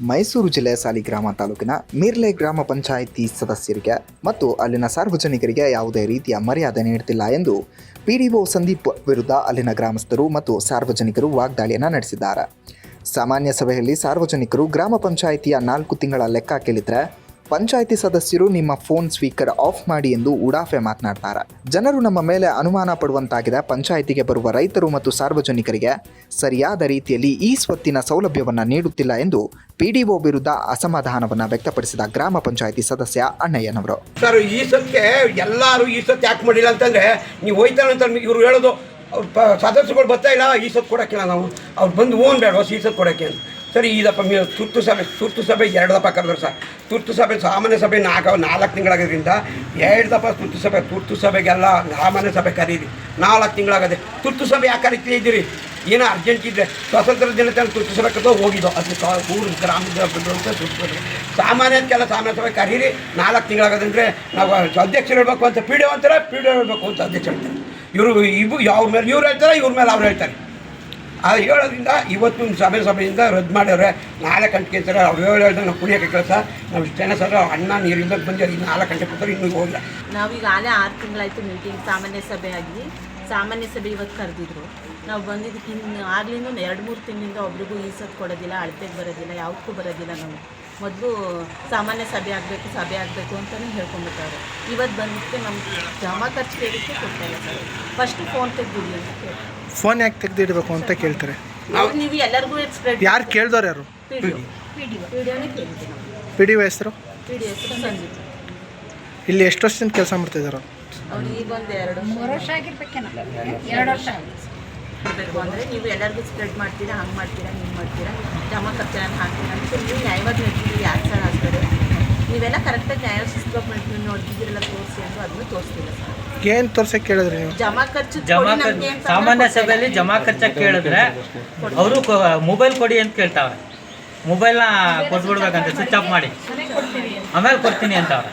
ಮೈಸೂರು ಜಿಲ್ಲೆಯ ಸಾಲಿಗ್ರಾಮ ತಾಲೂಕಿನ ಮೀರ್ಲೆ ಗ್ರಾಮ ಪಂಚಾಯಿತಿ ಸದಸ್ಯರಿಗೆ ಮತ್ತು ಅಲ್ಲಿನ ಸಾರ್ವಜನಿಕರಿಗೆ ಯಾವುದೇ ರೀತಿಯ ಮರ್ಯಾದೆ ನೀಡುತ್ತಿಲ್ಲ ಎಂದು ಪಿಡಿಒ ಸಂದೀಪ್ ವಿರುದ್ಧ ಅಲ್ಲಿನ ಗ್ರಾಮಸ್ಥರು ಮತ್ತು ಸಾರ್ವಜನಿಕರು ವಾಗ್ದಾಳಿಯನ್ನು ನಡೆಸಿದ್ದಾರೆ. ಸಾಮಾನ್ಯ ಸಭೆಯಲ್ಲಿ ಸಾರ್ವಜನಿಕರು ಗ್ರಾಮ ಪಂಚಾಯಿತಿಯ ನಾಲ್ಕು ತಿಂಗಳ ಲೆಕ್ಕ ಕೇಳಿದ್ರೆ ಪಂಚಾಯಿತಿ ಸದಸ್ಯರು ನಿಮ್ಮ ಫೋನ್ ಸ್ಪೀಕರ್ ಆಫ್ ಮಾಡಿ ಎಂದು ಉಡಾಫೆ ಮಾತನಾಡ್ತಾರೆ. ಜನರು ನಮ್ಮ ಮೇಲೆ ಅನುಮಾನ ಪಡುವಂತಾಗಿದೆ. ಪಂಚಾಯಿತಿಗೆ ಬರುವ ರೈತರು ಮತ್ತು ಸಾರ್ವಜನಿಕರಿಗೆ ಸರಿಯಾದ ರೀತಿಯಲ್ಲಿ ಈ ಸ್ವತ್ತಿನ ಸೌಲಭ್ಯವನ್ನು ನೀಡುತ್ತಿಲ್ಲ ಎಂದು ಪಿಡಿಒ ವಿರುದ್ಧ ಅಸಮಾಧಾನವನ್ನು ವ್ಯಕ್ತಪಡಿಸಿದ ಗ್ರಾಮ ಪಂಚಾಯಿತಿ ಸದಸ್ಯ ಅಣ್ಣಯ್ಯನವರು. ಸರ್, ಈ ಸತ್ಯ ಎಲ್ಲರೂ ಈ ಸತ್ಯ ಯಾಕೆ ಮಾಡಿಲ್ಲ ಅಂತಂದ್ರೆ ನೀವು ಹೋಯ್ತಾರೆ ಅಂತ ಇವರು ಹೇಳೋದು ಸದಸ್ಯಗಳು ಬರ್ತಾ ಇಲ್ಲ, ಈ ಸತ್ ಕೊಡೋಕ್ಕಿಲ್ಲ ನಾವು. ಅವ್ರು ಬಂದು ಓನ್ ಬೇಡ ಈ ಸತ್ ಕೊಡೋಕ್ಕೆ ಅಂತ. ಸರಿ ಇದಪ್ಪ ದಪ್ಪ ಮೀ ತುರ್ತು ಸಭೆ ತುರ್ತು ಸಭೆ ಎರಡು ದಪ್ಪ ಕರೆದ್ರು ಸರ್. ತುರ್ತು ಸಭೆ, ಸಾಮಾನ್ಯ ಸಭೆ ನಾಲ್ಕು ನಾಲ್ಕು ತಿಂಗಳಾಗೋದ್ರಿಂದ ಎರಡು ದಪ್ಪ ತುರ್ತು ಸಭೆ, ತುರ್ತು ಸಭೆಗೆಲ್ಲ ಸಾಮಾನ್ಯ ಸಭೆ ಕರೀರಿ. ನಾಲ್ಕು ತಿಂಗಳಾಗದೆ. ತುರ್ತು ಸಭೆ ಯಾಕೆ ಕರೀತಾ ಇದ್ದೀರಿ ಏನೋ ಅರ್ಜೆಂಟ್ ಇದೆ ಸ್ವತಂತ್ರ ದಿನದಲ್ಲಿ ತುರ್ತು ಸಭೆ ಕರೆದು ಹೋಗಿದ್ದು. ಅದು ಊರು, ಗ್ರಾಮದ ತುರ್ತು ಸಭೆ. ಸಾಮಾನ್ಯಕ್ಕೆಲ್ಲ ಸಾಮಾನ್ಯ ಸಭೆ ಕರೀರಿ. ನಾಲ್ಕು ತಿಂಗಳಾಗೋದಂದ್ರೆ ನಾವು ಅಧ್ಯಕ್ಷರು ಹೇಳಬೇಕು ಅಂತ, ಪಿ ಡಿ ಅಂತಾರೆ, ಪಿ ಡಿ ಹೇಳಬೇಕು ಅಂತ ಅಧ್ಯಕ್ಷ ಹೇಳ್ತಾರೆ. ಇವರು ಇವು ಯಾವ ಮೇಲೆ ಇವ್ರು ಹೇಳ್ತಾರೆ, ಇವ್ರ ಮೇಲೆ ಅವ್ರು ಹೇಳ್ತಾರೆ. ಅದು ಹೇಳೋದ್ರಿಂದ ಇವತ್ತು ಸಭೆ ಸಭೆಯಿಂದ ರದ್ದು ಮಾಡ್ಯಾರೆ ನಾಲ್ಕು ಗಂಟೆಗೆ ಸರ್, ಅವ್ರು ಹೇಳಿ ಹೇಳ್ದೆ ನಾವು ಕೆಲಸ ನಾವು ಜನ ಸರ್ ಅಣ್ಣ ನೀರಿಂದ ಬಂದು ಇನ್ನು ನಾಲ್ಕು ಗಂಟೆ ಕೊಡ್ತಾರೆ ಇನ್ನೂ ಹೋಗಿಲ್ಲ. ನಾವೀಗಾಗಲೇ ಆರು ತಿಂಗಳಾಯಿತು ಮೀಟಿಂಗ್ ಸಾಮಾನ್ಯ ಸಭೆ ಆಗಿ. ಸಾಮಾನ್ಯ ಸಭೆ ಇವತ್ತು ಕರೆದಿದ್ರು. ನಾವು ಬಂದಿದ್ದಕ್ಕೆ ಇನ್ನು ಆಗ್ಲಿಂದ ಎರಡು ಮೂರು ತಿಂಗಳಿಂದ ಒಬ್ರಿಗೂ ಈ ಸತ್ ಕೊಡೋದಿಲ್ಲ, ಅಳತೆಗೆ ಬರೋದಿಲ್ಲ, ಯಾವುದಕ್ಕೂ ಬರೋದಿಲ್ಲ ನಾವು ಮೊದಲು ಸಾಮಾನ್ಯ ಸಭೆ ಆಗಬೇಕು ಸಭೆ ಆಗಬೇಕು ಅಂತಲೇ ಹೇಳ್ಕೊಂಡ್ಬಿಟ್ಟವ್ರೆ. ಇವತ್ತು ಬಂದಿದ್ದಕ್ಕೆ ನಮ್ಮ ಜಮಾ ಖರ್ಚು ಕೇಳಿಕ್ಕೆ ಕೊಡ್ತಾಯಿಲ್ಲ ಸರ್. ಫಸ್ಟು ಫೋನ್ ತೆಗ್ದಿಲ್ಲ ಅಂತ ಕೇಳಿ ಫೋನ್ ಯಾಕೆ ತೆಗೆದಿಡಬೇಕು ಅಂತ ಕೇಳ್ತಾರೆ. ನೀವು ಎಲ್ಲರಿಗೂ ಯಾರು ಕೇಳ್ದವ್ರು ಯಾರು? ಪಿ ಡಿ ಓ ನಾವು. ಒ ಹೆಸರು? ಇಲ್ಲಿ ಎಷ್ಟು ವರ್ಷದಿಂದ ಕೆಲಸ ಮಾಡ್ತಿದ್ದಾರೆ ಮಾಡಬೇಕು ಅಂದರೆ ನೀವು ಎಲ್ಲರಿಗೂ ಸ್ಪ್ರೆಡ್ ಮಾಡ್ತೀರಾ ಹಂಗೆ ಮಾಡ್ತೀರಾ ಹಿಂಗೆ ಮಾಡ್ತೀರಾ ಜಮಾ ಖರ್ಚನ್ನು ಹಾಕ್ತೀರಾ ಅಂತ ನೀವು ನ್ಯಾಯವಾಗಿ ಹೇಳ್ತೀವಿ ಯಾಕೆ ಸರ್ ಆಗ್ತದೆ ನೀವೆಲ್ಲ ಕರೆಕ್ಟಾಗಿ ನ್ಯಾಯ ಸಿಸ್ಟಮ್ ನೋಡ್ತಿದ್ದೀರಲ್ಲ ತೋರಿಸಿ ಅಂತ ಅದನ್ನು ತೋರಿಸ್ತಿಲ್ಲ ಸರ್. ಏನು ತೋರ್ಸಕ್ಕೆ ಕೇಳಿದ್ರಿ ನೀವು? ಜಮಾ ಖರ್ಚು ಜಮಾ ಖರ್ಚು ಸಾಮಾನ್ಯ ಸಭೆಯಲ್ಲಿ ಜಮಾ ಖರ್ಚಾಗಿ ಕೇಳಿದ್ರೆ ಅವರು ಮೊಬೈಲ್ ಕೊಡಿ ಅಂತ ಕೇಳ್ತಾವ್ರೆ. ಮೊಬೈಲ್ನ ಕೊಟ್ಬಿಡ್ಬೇಕಂತ ಸ್ವಿಚ್ ಆಫ್ ಮಾಡಿ. ಆಮೇಲೆ ಕೊಡ್ತೀನಿ ಅಂತವ್ರೆ.